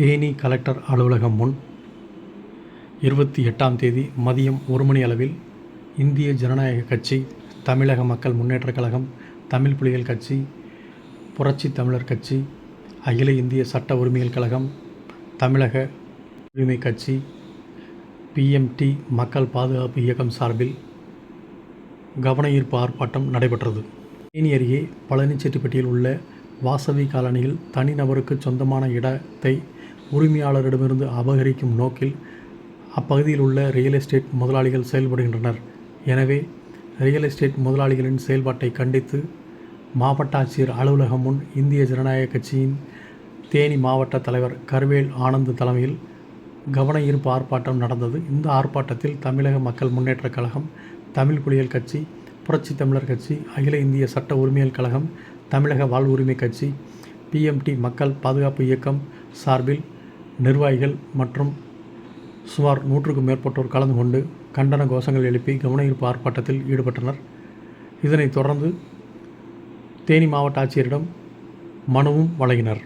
Theni collector அலுவலகம் முன் இருபத்தி எட்டாம் தேதி மதியம் ஒரு மணி அளவில் இந்திய ஜனநாயக கட்சி தமிழக மக்கள் முன்னேற்றக் கழகம் தமிழ் புலிகள் கட்சி புரட்சித் தமிழர் கட்சி அகில இந்திய சட்ட உரிமைகள் கழகம் தமிழக உரிமை கட்சி பிஎம்டி மக்கள் பாதுகாப்பு இயக்கம் சார்பில் கவனஈர்ப்பு ஆர்ப்பாட்டம் நடைபெற்றது. தேனி அருகே பழனிச்செட்டிப்பட்டியில் உள்ள வாசவி காலனியில் தனிநபருக்கு சொந்தமான இடத்தை உரிமையாளரிடமிருந்து அபகரிக்கும் நோக்கில் அப்பகுதியில் உள்ள ரியல் எஸ்டேட் முதலாளிகள் செயல்படுகின்றனர். எனவே ரியல் எஸ்டேட் முதலாளிகளின் செயல்பாட்டை கண்டித்து மாவட்ட ஆட்சியர் அலுவலகம் முன் இந்திய ஜனநாயக கட்சியின் தேனி மாவட்ட தலைவர் கருவேல் ஆனந்த் தலைமையில் கவன ஈர்ப்பு ஆர்ப்பாட்டம் நடந்தது. இந்த ஆர்ப்பாட்டத்தில் தமிழக மக்கள் முன்னேற்றக் கழகம் தமிழ் புலிகள் கட்சி புரட்சி தமிழர் கட்சி அகில இந்திய சட்ட உரிமையல் கழகம் தமிழக வாழ்வுரிமை கட்சி பிஎம்டி மக்கள் பாதுகாப்பு இயக்கம் சார்பில் நிர்வாகிகள் மற்றும் சுமார் நூற்றுக்கும் மேற்பட்டோர் கலந்து கொண்டு கண்டன கோஷங்கள் எழுப்பி கவன ஈர்ப்பு ஆர்ப்பாட்டத்தில் ஈடுபட்டனர். இதனைத் தொடர்ந்து தேனி மாவட்ட ஆட்சியரிடம் மனுவும் வழங்கினர்.